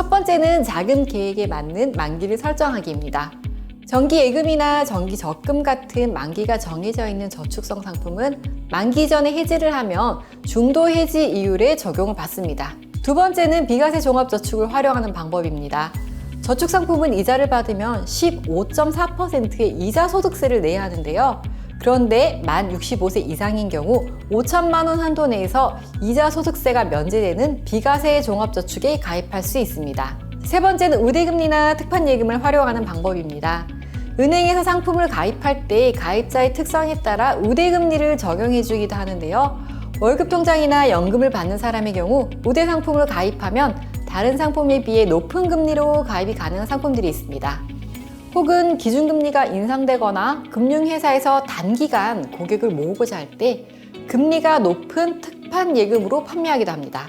첫 번째는 작은 계획에 맞는 만기를 설정하기입니다. 정기 예금이나 정기 적금 같은 만기가 정해져 있는 저축성 상품은 만기 전에 해지를 하면 중도 해지 이율에 적용을 받습니다. 두 번째는 비과세 종합저축을 활용하는 방법입니다. 저축 상품은 이자를 받으면 15.4%의 이자 소득세를 내야 하는데요. 그런데 만 65세 이상인 경우 5천만 원 한도 내에서 이자 소득세가 면제되는 비과세 종합저축에 가입할 수 있습니다. 세 번째는 우대금리나 특판예금을 활용하는 방법입니다. 은행에서 상품을 가입할 때 가입자의 특성에 따라 우대금리를 적용해 주기도 하는데요. 월급 통장이나 연금을 받는 사람의 경우 우대 상품을 가입하면 다른 상품에 비해 높은 금리로 가입이 가능한 상품들이 있습니다. 혹은 기준금리가 인상되거나 금융회사에서 단기간 고객을 모으고자 할 때 금리가 높은 특판 예금으로 판매하기도 합니다.